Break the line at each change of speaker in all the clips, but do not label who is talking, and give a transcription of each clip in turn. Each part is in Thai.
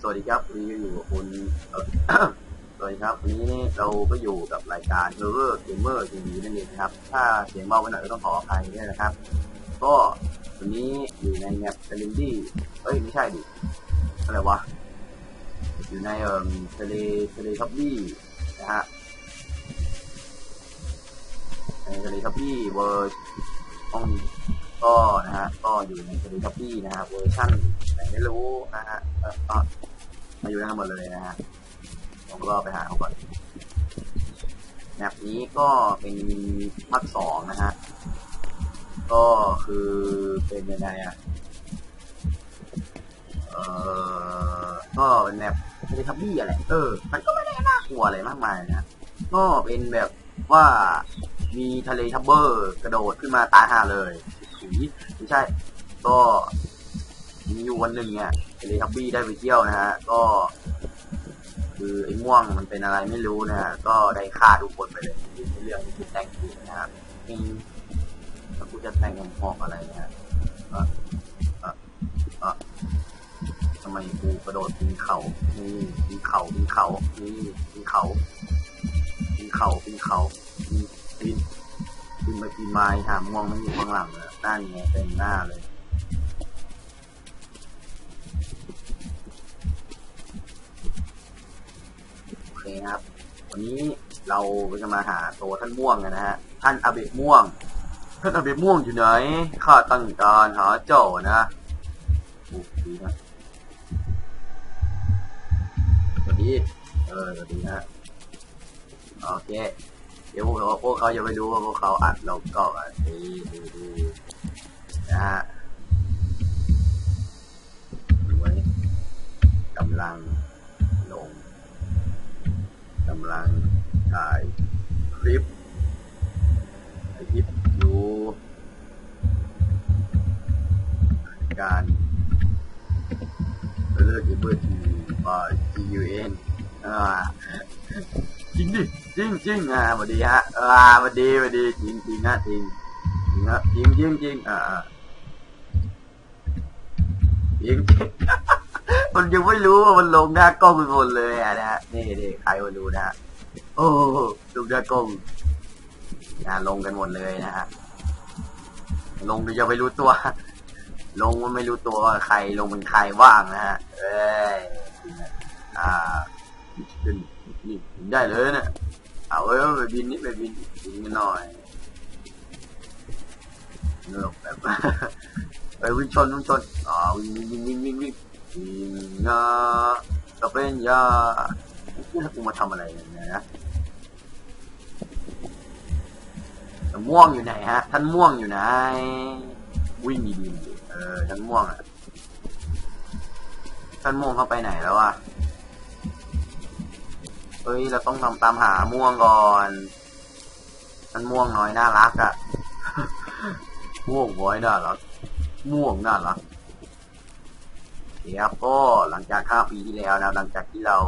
สวัสดีครับวันนี้อยู่กับคุณเอ่อสวัสดีครับวันนี้เราก็อยู่กับรายการ Horror Gamer TV นั่นเองนะครับ ถ้าเสียงเบาไปหน่อยก็ต้องขออภัยด้วยนะครับ ก็วันนี้อยู่ในแมปเซเลนดี้เอ้ยไม่ใช่ดิอะไรวะอยู่ในเอ่อเซเลเซเลทับบี้นะฮะในเซเลทับบี้เวอร์ห้อง ก็นะฮะก็อยู่ในเซเลทับบี้นะฮะเวอร์ชั่นไหนไม่รู้นะฮะเออมาอยู่ในทั้งหมดเลยนะฮะผมก็ไปหาเขาก่อนแมปนี้ก็เป็นภาคสองนะฮะก็คือเป็นยังไงอะเออก็เป็นแบบเทเลทับบี้อะไรเออ มันก็ไม่ได้น่ากลัวอะไรมากมายนะก็เป็นแบบว่ามีทะเลทับเบอร์กระโดดขึ้นมาตายห่าเลย ถุยไม่ใช่ ก็มีอยู่วันหนึ่งเนี่ยทเลทับบี้ได้ไปเที่ยวนะฮะ ก็ คือไอ้ม่วงมันเป็นอะไรไม่รู้นะฮะ ก็ได้ฆ่าทุกคนไปเลยเรื่องที่แต่งขึ้นนะครับอืมแล้วกูจะแต่งกับหอกอะไรเนะฮะเอะอะอะทำไมกูกระโดดปีนเขานี่ปีนเขาปีนเขานี่ปีนเขาปีนเขาปีนเขาปีนปีน ปีนไปปีนไม้หาม่วงมันอยู่ข้างหลังเลยหน้านี่ไงเต็มหน้าเลยโอเคครับ วันนี้เราจะมาหาตัวท่านม่วงกันนะฮะ ท่านอาเบะม่วง ท่านอาเบะม่วงอยู่ไหน ข้าตั้งการหาเจ้านะโอ้ดีนะสวัสดี เออสวัสดีนะโอเค ดี๋ยวพวกเขาพวกเขาจะไปดูว่าพวกเขาอัดเราก็อัดดีดูดูนะฮะดูไว้กำลังลงกำลังถ่ายคลิปคลิปอยู่การเลิกเบอร์ทีบาย G U N อ่า จริงดิจริงจริงอ่าสวัสดีฮะอ่าสวัสดีสวัสดีจริงจริงฮะจริงจริงครับจริงจริงจริงอ่าจริงจริงมันยังไม่รู้ว่ามันลงหน้ากล้องไปหมดเลยอะนะฮะนี่นี่ใครมาดูนะฮะโอ้ลงหน้ากล้องนะลงกันหมดเลยนะฮะลงโดยจะไม่รู้ตัว ลงมันไม่รู้ตัวว่าใครลงเป็นใครว่างนะฮะเอ้ยอ่าขึ้น ได้เลยเนี่ยเอาเอ้ไปบินนี่ไปบินบินกันหน่อยเงือกแบบไปวิ่งชนวิ่งชนอ่าวิ่งวิ่งวิ่งวิ่งวิ่งวิ่งงาก็เป็นยานี่ถ้ากูมาทำอะไรเนี่ยนะม่วงอยู่ไหนฮะ ท่านม่วงอยู่ไหน วิ่งดีๆดิเออท่านม่วงอะท่านม่วงเข้าไปไหนแล้วอะ ฮ้ย เราต้องทำตามหาม่วงก่อนท่านม่วงน้อยน่ารักอะ ม่วงน้อยน่ารัก ม่วงน่ารักเดี๋ยวก็หลังจาก5ปีที่แล้วนะ หลังจากที่เรา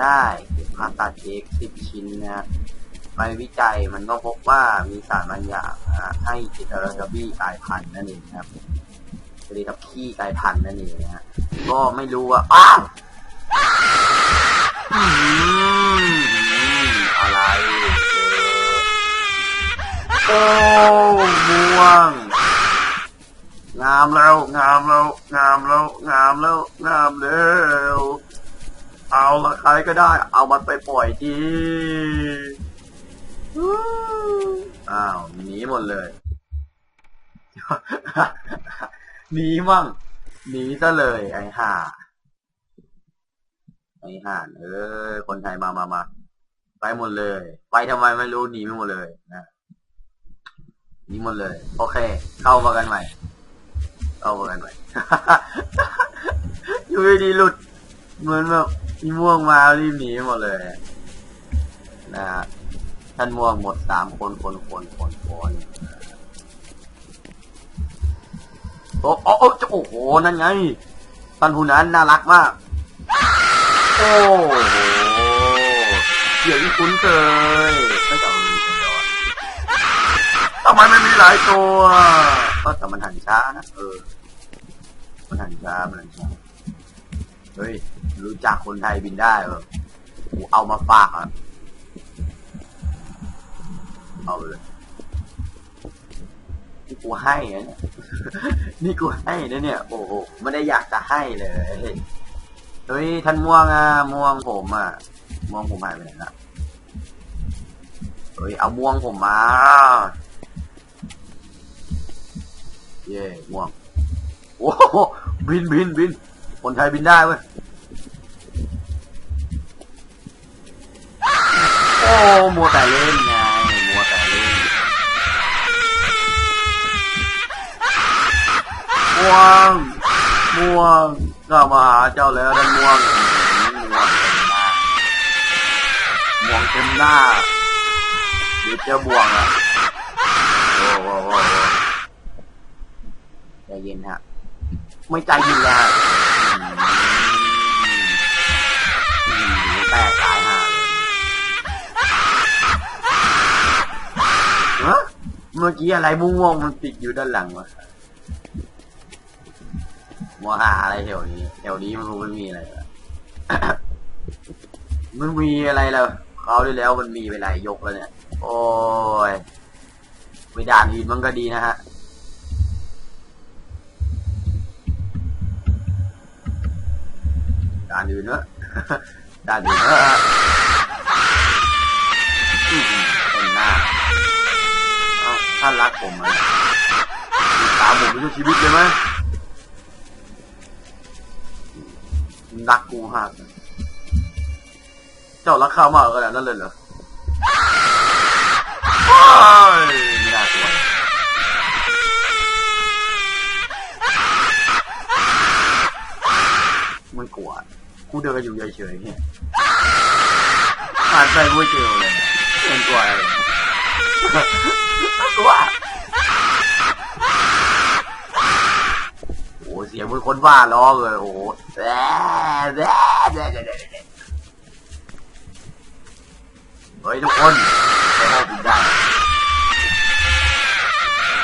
ได้เก็บผ่าตัดเอกสิบชิ้นนะไปวิจัยมันก็พบว่ามีสารบางอย่างให้จิตรกบี้กลายพันธุ์นั่นเองครับเรียกกับขี้กลายพันธุ์นั่นเองนะฮะก็ไม่รู้ว่าอ้าว อืมอะไรเออโอ้ม่วง งามแล้ว งามแล้ว งามแล้ว งามแล้ว งามแล้วเอาละใครก็ได้ เอามันไปปล่อยทีอ้าวหนีหมดเลยหนีมั่งหนีซะเลยไอ้ห่า ไอ้ห่านเออคนไทยมามามาไปหมดเลย ไปทำไมไม่รู้หนีไปหมดเลยนะหนีหมดเลย โอเค เข้ามากันใหม่เอากันไปอยู่ดีหลุด เหมือนแบบมีม่วงมารีบหนีหมดเลยนะฮะท่านม่วงหมดสามคนคนคนคนคนโอ้โอ้โอ้โอ้โหนั่นไงท่านผู้นั้นน่ารักมาก โอ้โหเสียงคุ้นเคยไม่จะเอาเลยเดียวอะทำไมไม่มีหลายตัว ก็แต่มันหันช้านะเออ มันหันช้า มันหันช้า เฮ้ย รู้จักคนไทยบินได้เหรอกูเอามาฝากอะ เอาเลยนี่กูให้นะเนี่ย นี่กูให้นะเนี่ย โอ้โห ไม่ได้อยากจะให้เลย ฮ้ยท่านม่วงอะม่วงผมอะม่วงผมหายไปไหนละเฮ้ยเอาม่วงผมมา เย่ม่วงโอ้โหบินบินบินคนไทยบินได้เว้ยโอ้มัวแต่เล่นไงมัวแต่เล่นม่วงม่วง ก็มาหาเจ้าแล้วท่านม่วงม่วงเต็มหน้าม่วงเต็มหน้าเดี๋ยวเจอบ่วงอะโอ้โหใจเย็นฮะ ไม่ใจเย็นเลยแตกตายห่าเลยฮะเมื่อกี้อะไรม่วงๆมันติดอยู่ด้านหลังวะ มัวหาอะไรแถวนี้แถวนี้มันคงไม่มีอะไรละมันมีอะไรแล้วเขาวที่แล้วมันมีไปหลายยกแล้วเนี่ย โอ้ยไปด่านอื่นมันก็ดีนะฮะด่านอื่นเนอะด่านอื่นเนอะเป็นหน้าเอ้าท่านรักผมไหมติดตามผมไปทุกชีวิตเลยไหม รักกูมากเจ้ารักข้ามากขนาดนั้นเลยเหรอไม่น่ากลัวเลยไม่กลัวกูเดินอยู่เฉยๆเนี่ยผ่านไปไม่เจอเลยเป็นกลัวอะไรกลัวโอ้ เสียงมือนคนบ้าร้องเลยโอ้โหแบ๊ะแบ๊ะแบ๊ะแบ๊ะแบ๊ะแบ๊ะเฮ้ยทุกคนไปห้องบินได้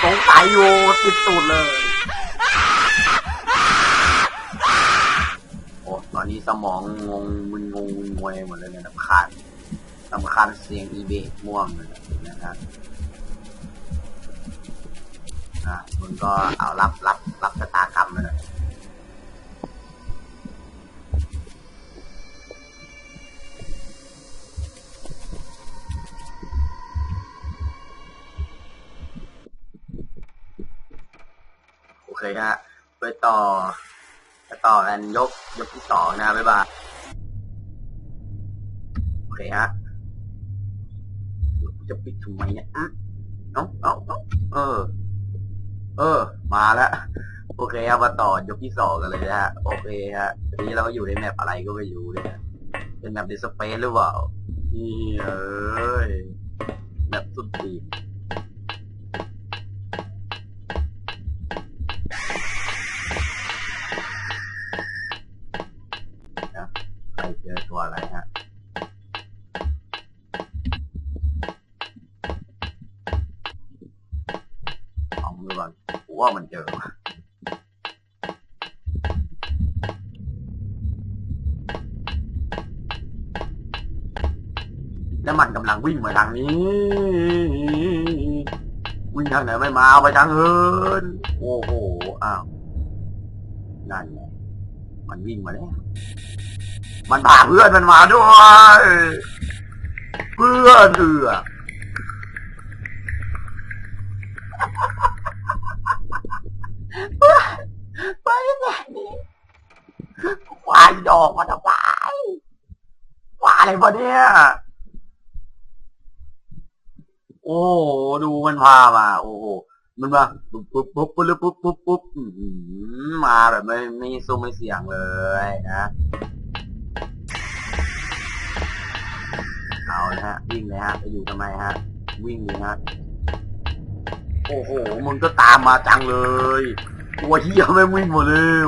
สงสัยอยู่ติดตูดเลยโอ้ตอนนี้สมองงงมึนงงงวยหมดเลยนี่ยลำคาญลำคาญเสียงอีเบะม่วงเลยนะครับอะมึงก็เอารับรับรับ ชะตามไปเลยโอเคนะฮะไปต่อไปต่อกันยกยกที่สองนะ บ๊ายบาย โอเคฮะจะปิดทำไมเนี่ยอะเอ้าเอาเอาเออ เออ มาแล้ว โอเคครับมาต่อยกที่สองกันเลยนะฮะโอเคฮะทีนี้เราก็อยู่ในแมปอะไรก็ไม่รู้เลยนะเป็นแมปดิสเปซหรือเปล่านี่เอ้ยแมปสุดตีนนะใครเจอตัวอะไรฮะเอามือก่อนว่ามันเจอ แล้วมันกำลังวิ่งมาทางนี้ วิ่งทางไหนไม่มาเอาไปทางอื่นโอ้โหอ้าวนั่นไงมันวิ่งมาแล้ว มันพาเพื่อนมันมาด้วย เพื่อนเอือไปไหนควายดอกมาทำไมควายอะไรวะเนี่ย โอ้โหดูมันพามา โอ้โหมันมาปุ๊บปุ๊บปุ๊บปุ๊บปุ๊บปุ๊บปุ๊บมาแบบไม่ไม่ซุ้มไม่เสียงเลยนะเอาเลยฮะ วิ่งเลยฮะ จะอยู่ทำไมฮะ วิ่งเลยฮะ โอ้โหมึงก็ตามมาจังเลยตัวเฮียไม่วิ่งหมดเลย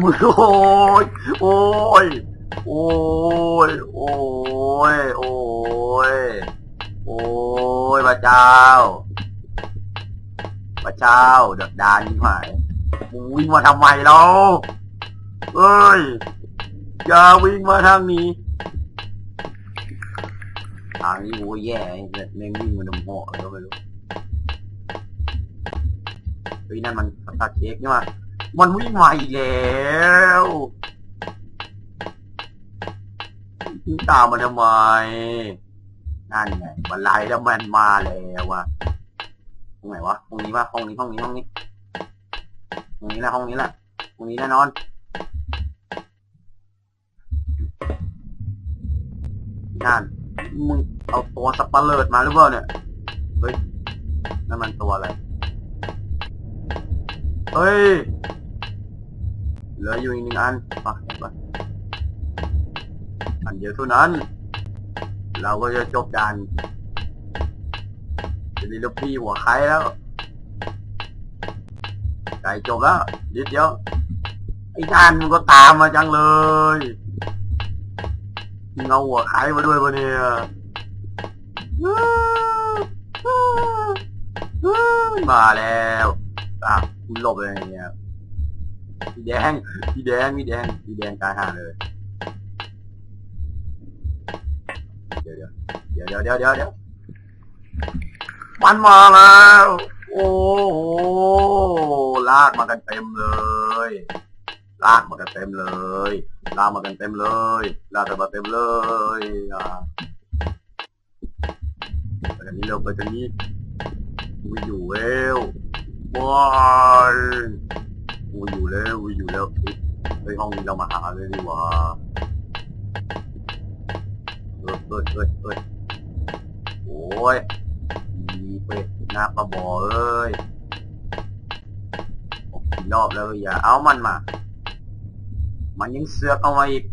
มึงโอ้ยโอ้ยโอ้ยโอ้ยโอ้ย โอ้ยพระเจ้าพระเจ้าเดือดดานยิ่งหายมึงวิ่งมาทำไมเราเอ้ยอย่าวิ่งมาทางนี้ทางนี้โว้ยแย่เหี้ยแม่งวิ่งมาดมหัวเลยก็ไม่รู้เฮ้ยนั่นมันสตาร์เค้กนี่มามันวิ่งมาอีกแล้วตามมาทำไม นั่นไงมันไล่แล้วมันมาแล้ววะตรงไหนวะห้องนี้วะห้องนี้ห้องนี้ห้องนี้ห้องนี้แหละห้องนี้แหละห้องนี้แน่นอนนั่นมึงเอาตัวสับปะเลิดมาหรือเปล่าเนี่ยเฮ้ยนั่นมันตัวอะไรเฮ้ยเหลืออยู่อีกหนึ่งอันอะเห็นปอันเดียวเท่านั้น เราก็จะจบด่านจะมีลูกพี่หัวใครแล้วไก่จบแล้วนิดเดียวไอ้ด่านมันก็ตามมาจังเลยมึงาหัวใครมาด้วยปะเนี่ยมาแล้วอะคุณหลบเลยเนี่ยพี่แดงพี่แดงพี่แดงพี่แดงตายห่าเลย เดี๋ยวเดี๋ยวเดี๋ยวเดี๋ยวเดี๋ยวมันมาแล้ว โอ้โหลากมากันเต็มเลย ลากมากันเต็มเลย ลากมากันเต็มเลย ลากกันมาเต็มเลยอะไปกันนี้เร็วไปกันนี้กูอยู่เร็วว้ายกูอยู่เร็วกูอยู่เร็วเฮ้ยห้องนี้เรามาหาเลยดีกว่า เอิดเอิดเอิดโอ้ยมีเป็ดหน้าปลาบอเอ้ยโอ้รอบแล้วอย่าเอามันมา มันยังเสือกเอามาอีก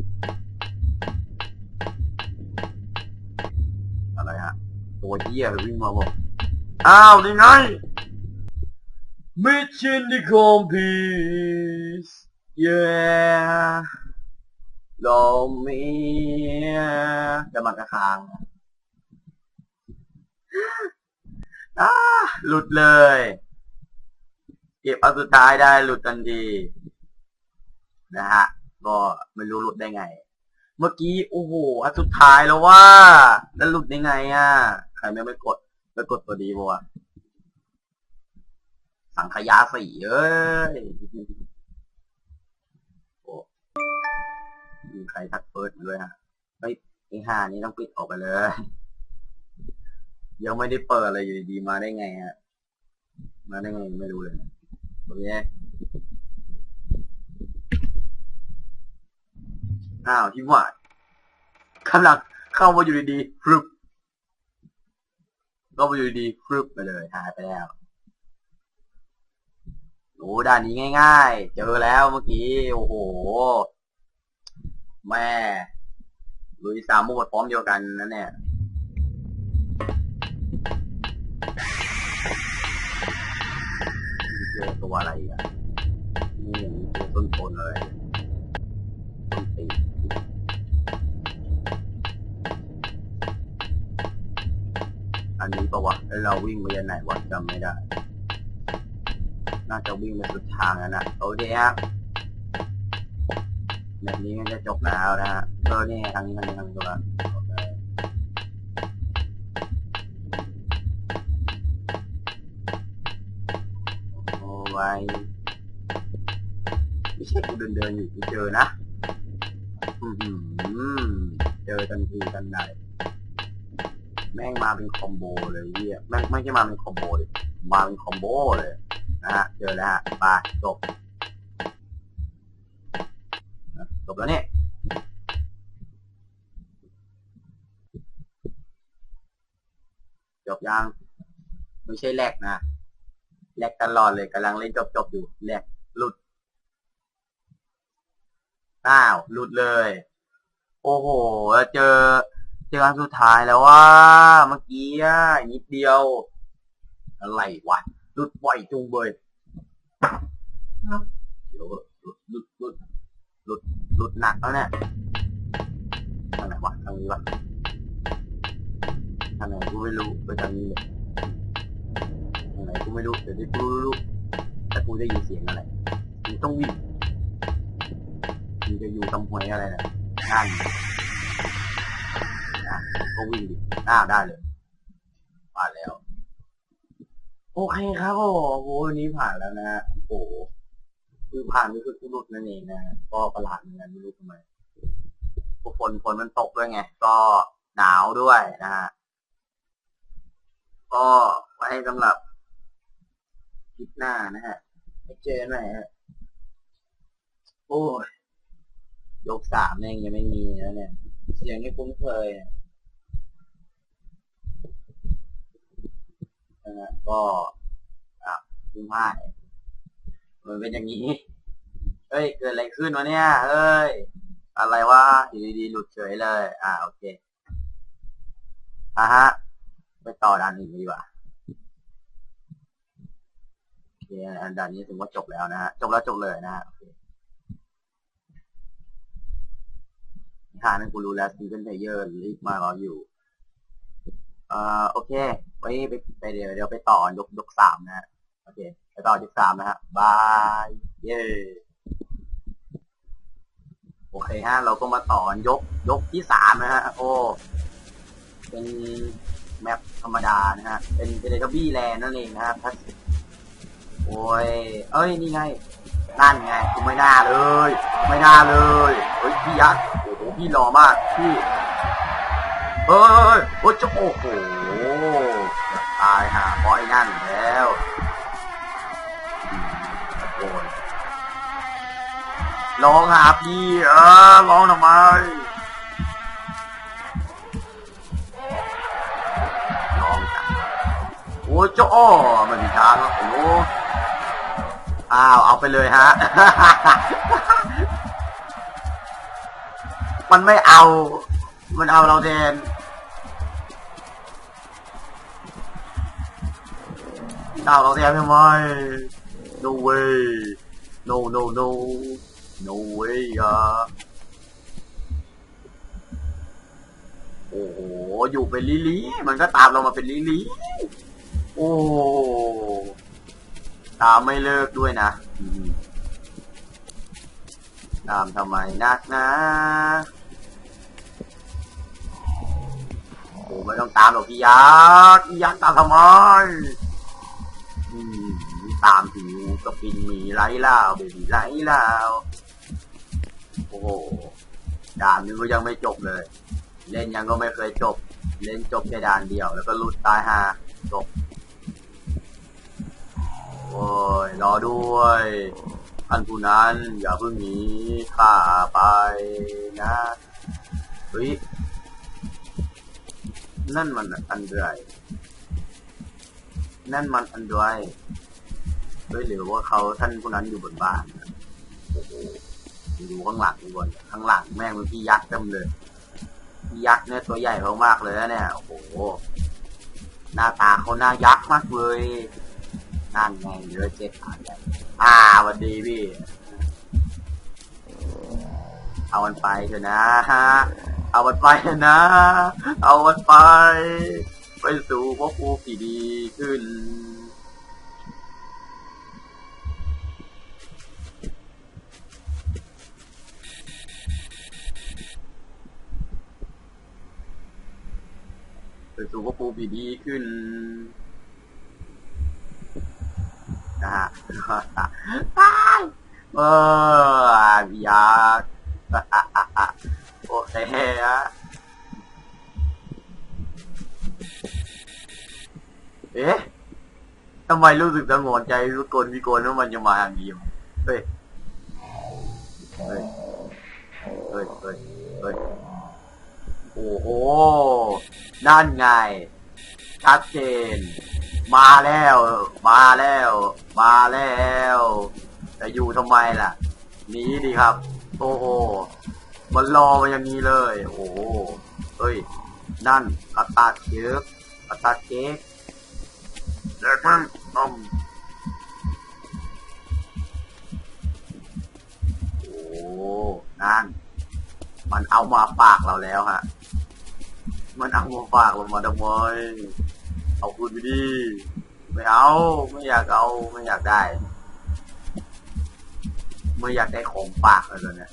อะไรฮะ ตัวเหี้ยวิ่งมาบอกอ้าวนี่ไง Mission accomplished yeah ลมเมียจะมากระคางอาหลุดเลย เก็บเอาสุดท้ายได้หลุดทันทีนะฮะ ก็ไม่รู้หลุดได้ไง เมื่อกี้ โอ้โหอันสุดท้ายแล้วว่า แล้วหลุดได้ไง อะ ใครไม่ไปกดไปกดตัวดีบ่วะสังขยาสีเอ้ย มีใครทักเฟิร์สด้วยฮะเฮ้ยไอ้ห่านี้ต้องปิดออกไปเลย ยังไม่ได้เปิดอะไรอยู่ดีๆมาได้ไงฮะ มาได้ไงไม่รู้เลยโอเคอ้าวที่ว่ากำลังเข้ามาอยู่ดีๆฟรึบก็มาอยู่ดีๆฟรึบไปเลยหายไปแล้วโอ้ด่านนี้ง่าย ๆ เจอแล้วเมื่อกี้ โอ้โห แม่ลุยสามโหมดพร้อมเดียวกันนั่นเนี่ยเจอตัวอะไรอะนี่อย่างนี้ตัวต้นตนเลยต้นตีอันนี้ปะวะแล้วเราวิ่งไปยังไหนวะจำไม่ได้ น่าจะวิ่งไปสุดทางแล้วนะโอเคฮะ แบบนี้มันจะจบแล้วนะฮะเออนี่ไงทางนี้ทางนี้ทางนี้ตัวละโอเคโอ้ยไม่ใช่กูเดินเดินอยู่กูเจอนะอือหือเจอทันทีทันใดแม่งมาเป็นคอมโบเลยเฮียแม่งไม่ใช่มาเป็นคอมโบดิมาเป็นคอมโบเลยนะฮะเจอแล้วฮะไปจบ จบ แล้วเนี่ยจบยังไม่ใช่แลกนะแลกตลอดเลยกำลังเล่นจบจบๆอยู่แลกหลุดอ้าวหลุดเลย โอ้โหเจอ เจออันสุดท้ายแล้วว่าเมื่อกี้นิดเดียว อะไรวะหลุดบ่อยจุงเบยเดี๋ยวหลุด หลุด หลุดหนักแล้วเนี่ยทางไหนวะทางนี้วะทางไหนกูไม่รู้ไปทางนี้เลยทางไหนกูไม่รู้ เดี๋ยวที่กูรู้แต่กูได้ยินเสียงอะไรกูต้องวิ่งมึงจะอยู่ตำหวยอะไรนะนั่นนะก็วิ่งดิหน้าได้เลยผ่านแล้ว โอเคครับโอ้โหวันนี้ผ่านแล้วนะฮะโอ้โห คือผ่านไปคือกุลุดนั่นเองนะฮะก็ประหลาดเหมือนกันไม่รู้ทำไมพวกฝนฝนมันตกด้วยไง ก็หนาวด้วยนะฮะก็ไว้สำหรับคลิปหน้านะฮะไเจอกันใหม่ฮะโอ้ยยกสามเองยังไม่มีนะเนี่ย เสียงที่คุ้นเคยนะฮะก็อะคุ้มพ่าย มันเป็นอย่างนี้ เฮ้ย เกิดอะไรขึ้นวะเนี่ยเฮ้ย อะไรวะอยู่ดีๆหลุดเฉยเลย อ่า โอเค อะฮะ ไปต่อด่านอื่นดีกว่าโอเคอันด่านนี้ถือว่าจบแล้วนะฮะ จบแล้วจบเลยนะฮะโอเคทานนั้นกูรู้แล้วซีเ e นเพเยอร์ลิกมารออยู่ อ่อโอเค ไว้ไปไปเดี๋ยวเดี๋ยวไปต่อยกยกสามนะฮะ โอเคไปต่อยกสามนะฮะบายเย้โอเคฮะ เราก็มาต่อยกยกที่สามนะฮะ โอ้ เป็นแมปธรรมดานะฮะ เป็นเทเลทบี้แลนด์นั่นเองนะฮะถ้าโอ้ย เอ้ย นี่ไง นั่นไงกูไม่น่าเลย ไม่น่าเลย เฮ้ย พี่ยักษ์ โอ้โห พี่หล่อมาก พี่ เฮ้ยโอ้ยจะโอ้โหตายหาบอยนั่นแล้ว ร้องหาพี่เออร้องทำไมลองจังโอ้เจ้าอ้อมันมีทางแล้วโอ้อ้าวเอาไปเลยฮะ มันไม่เอา มันเอาเราแทนเอาเราแทนทำไม no way no no no no way อะโอ้โห อยู่เป็นลิลี่มันก็ตามเรามาเป็นลิลี่โอ้ตามไม่เลิกด้วยนะตามทำไมนักนะโอ้ไม่ต้องตามหรอกพี่ยักษ์พี่ยักษ์ตามทำไมตามถึงกับปินมีไรล่าวเบบีไรล่าว โอ้โหด่านนี้ก็ยังไม่จบเลย เล่นยังก็ไม่เคยจบ เล่นจบแค่ด่านเดียว แล้วก็ลุดตายหาจบ โอ้ย รอด้วยท่านผู้นั้นอย่าเพิ่งหนีข้าไปนะเฮ้ยนั่นมันอันเดรยนั่นมันอันเดรยเฮ้ยหรือว่าเขาท่านผู้นั้นอยู่บนบ้านโอ้โห ดูข้างหลังดูบนข้างหลังแม่งเป็นพี่ยักษ์เต็มเลยพี่ยักษ์เนี่ยตัวใหญ่มากๆเลยนะเนี่ยโอ้โหหน้าตาเขาหน้ายักษ์มากเลยนั่นไงเหลือเจ็ดขาใหญ่อ่าวัสดีพี่เอามันไปเถอะนะฮะเอามันไปเถอะนะ เอามันไป ไปสู่พวกภูที่ดีขึ้น สู่พวกภูที่ดีขึ้นนะฮะตายเออพี่ยักษ์โอเคฮะเอ๊ะทำไมรู้สึกสงวนใจสุกลวิกลว่ามันจะมาทางนี้เฮ้ย เฮ้ย เฮ้ย เฮ้ย โอ้โห นั่นไง ชัดเจน มาแล้ว มาแล้ว มาแล้ว จะอยู่ทำไมล่ะ หนีดีครับ โอ้โห มันรอมาอย่างนี้เลย โอ้โหเฮ้ย นั่นกระตาเค้กกระตาเค้กเด็กมันต้องโอ้ นั่น มันเอามาปากเราแล้วฮะ มันเอามาฝากลงมาทำไมเอาคืนไปดิไม่เอา ไม่อยากเอาไม่อยากได้ ไม่อยากได้ของฝากเลยตอนนี้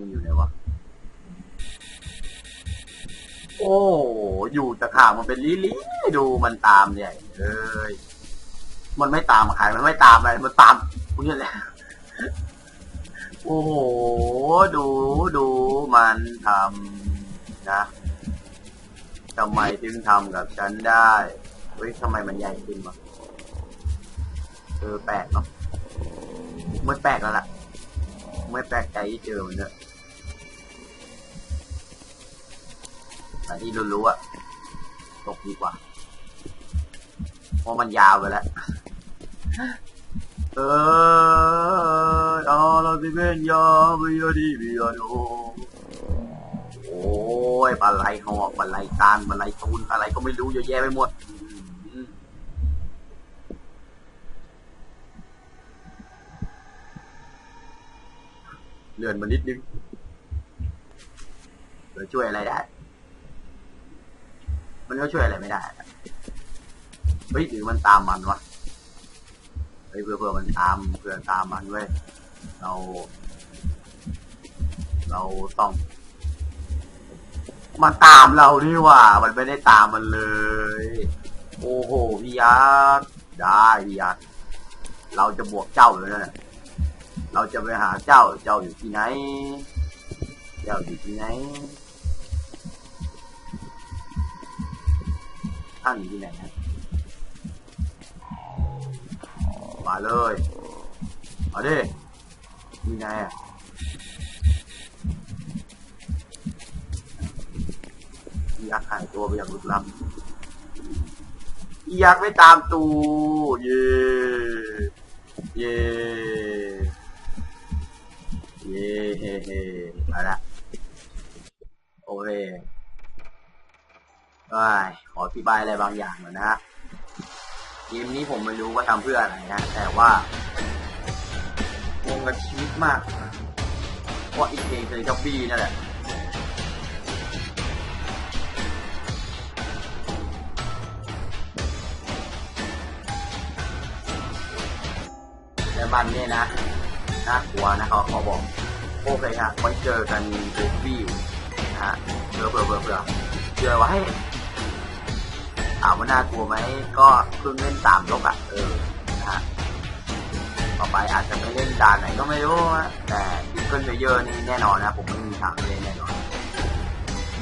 มันอยู่ไหนวะ โอ้ อยู่ตะข่ามันเป็นลิลี่ดูมันตามใหญ่เลย มันไม่ตามใครมันไม่ตามอะไร มันตามพวกนี้แหละ โอ้โห ดูดูมันทำนะทำไมถึงทำกับฉันได้เฮ้ยทำไมมันใหญ่ขึ้นวะเออแปลกเนาะมันแปลกแล้วล่ะไม่แปลกใจที่เจอมันเนอะแต่ที่รู้ๆอะตกดีกว่า เพราะมันยาวไปแล้ว เอออาลาบิเบนยาบิยาดีบิยาโดโอ้ยปลาไหลหอกปลาไหลตาลปลาไหลตูนอะไรก็ไม่รู้เยอะแยะไปหมดเลื่อนมานิดนึงเดี๋ยวช่วยอะไรได้ มันก็ช่วยอะไรไม่ได้เฮ้ยหรือมันตามมันวะ ฮ้ยเพื่อเพื่อมันตามเพื่อตามมันเว้ยเรา เราต้องมันตามเรานี่ว่า มันไม่ได้ตามมันเลย โอ้โหพี่ยักษ์ได้พี่ยักษ์เราจะบวกเจ้าเลยนะเราจะไปหาเจ้าเจ้าอยู่ที่ไหน เจ้าอยู่ที่ไหนท่านอยู่ที่ไหนนะ มาเลยมาดิมีไงอะอียักษ์หายตัวไปอย่างลุกล้ำอียักษ์ไม่ตามตูเย่เย่เย่เฮ่เฮ่มาละโอเคไปขออธิบายอะไรบางอย่างหน่อยนะฮะ เกมนี้ผมไม่รู้ว่าทำเพื่ออะไรนะ แต่ว่างงกับชีวิตมาก เพราะอีกเพลงคือจ็อบบี้นั่นแหละแต่มันเนี่ยนะ น่ากลัวนะเขาเขาบอก โอเคฮะไว้เจอกันเรฟวิวนะฮะเผื่อเผื่อเผื่อเผื่อเจอไว้ ถามว่าน่ากลัวไหมก็เพิ่งเล่นสามยกอะเออนะฮะต่อไปอาจจะไม่เล่นด่านไหนก็ไม่รู้นะแต่ดิเกิลเยอะนี่แน่นอนนะผมไม่มีทางเล่นแน่นอน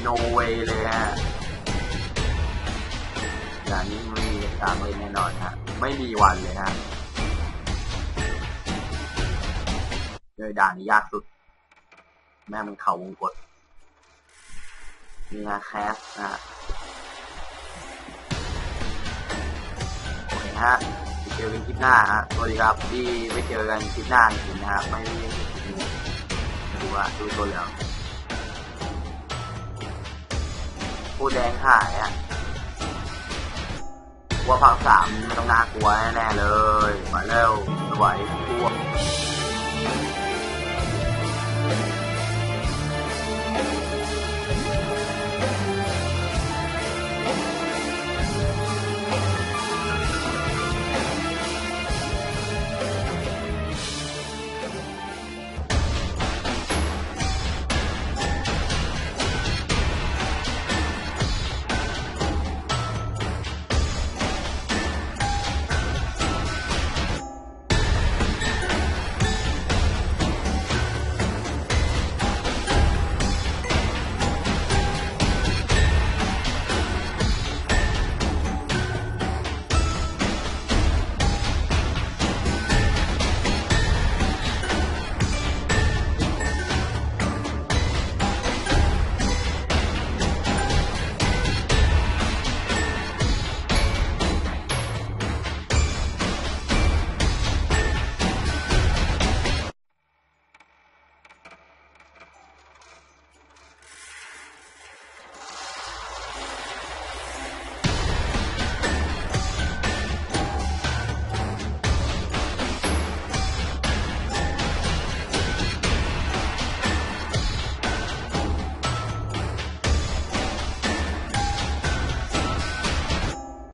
no way เลยฮะด่านนี้ไม่มีทางเล่นแน่นอนฮะไม่มีวันเลยฮะเลยด่านนี้ยากสุด แม่มันเข่าวงกดนี่ฮะแคสนะฮะ เคฮะเจอกันคลิปหน้าฮะสวัสดีครับที่ไปเจอกันคลิปหน้าจริงนะฮะไม่ดูว่าดูตัวเหลืองผู้แดงหายอะว่าภาคสามไม่ต้องน่ากลัวแน่ๆเลยมาเร็วสวยตัว